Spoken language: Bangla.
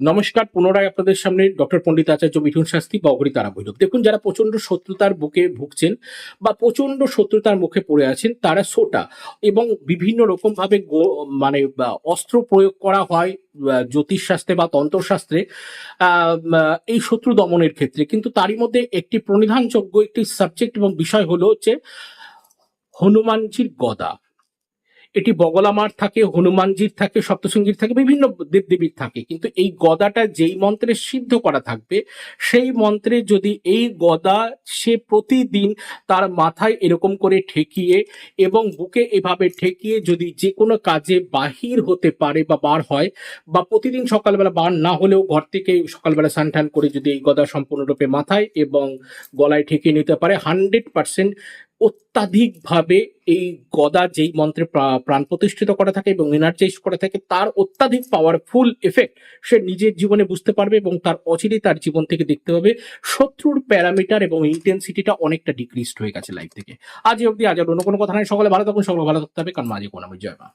নমস্কার, পুনরায় আপনাদের সামনে ডক্টর পণ্ডিত আচার্য মিঠুন শাস্তি বা অঘরি তারা বৈরব। দেখুন, যারা প্রচণ্ড শত্রুতার বুকে ভুগছেন বা প্রচণ্ড শত্রুতার মুখে পড়ে আছেন, তারা সোটা এবং বিভিন্ন রকম ভাবে মানে অস্ত্র প্রয়োগ করা হয় জ্যোতিষশাস্ত্রে বা তন্ত্রশাস্ত্রে এই শত্রু দমনের ক্ষেত্রে। কিন্তু তারই মধ্যে একটি প্রণিধানযোগ্য একটি সাবজেক্ট এবং বিষয় হলো হচ্ছে হনুমানজির গদা। এটি বগলামার থাকে, হনুমানজির থাকে, সপ্তশৃঙ্গীর থাকে, বিভিন্ন দেবদেবীর থাকে। কিন্তু এই গদাটা যেই মন্ত্রে সিদ্ধ করা থাকবে, সেই মন্ত্রে যদি এই গদা সে প্রতিদিন তার মাথায় এরকম করে ঠেকিয়ে এবং বুকে এভাবে ঠেকিয়ে যদি যে কোনো কাজে বাহির হতে পারে বা বার হয়, বা প্রতিদিন সকালবেলা বার না হলেও ঘর থেকে সকালবেলা স্নান করে যদি এই গদা সম্পূর্ণরূপে মাথায় এবং গলায় ঠেকিয়ে নিতে পারে হান্ড্রেড পার্সেন্ট অত্যাধিকভাবে এই গদা যেই মন্ত্রে প্রাণ প্রতিষ্ঠিত করা থাকে এবং এনার্জাইজ করা থাকে, তার অত্যাধিক পাওয়ারফুল এফেক্ট সে নিজের জীবনে বুঝতে পারবে এবং তার অচিরেই তার জীবন থেকে দেখতে পাবে। শত্রুর প্যারামিটার এবং ইন্টেন্সিটিটা অনেকটা ডিক্রিজড হয়ে গেছে লাইফ থেকে। আজ অব্দি আজ অন্য কোনো কথা নাই। সকলে ভালো থাকুন, সকলে ভালো থাকতে হবে। কারণ মাঝে কোনো জয় মা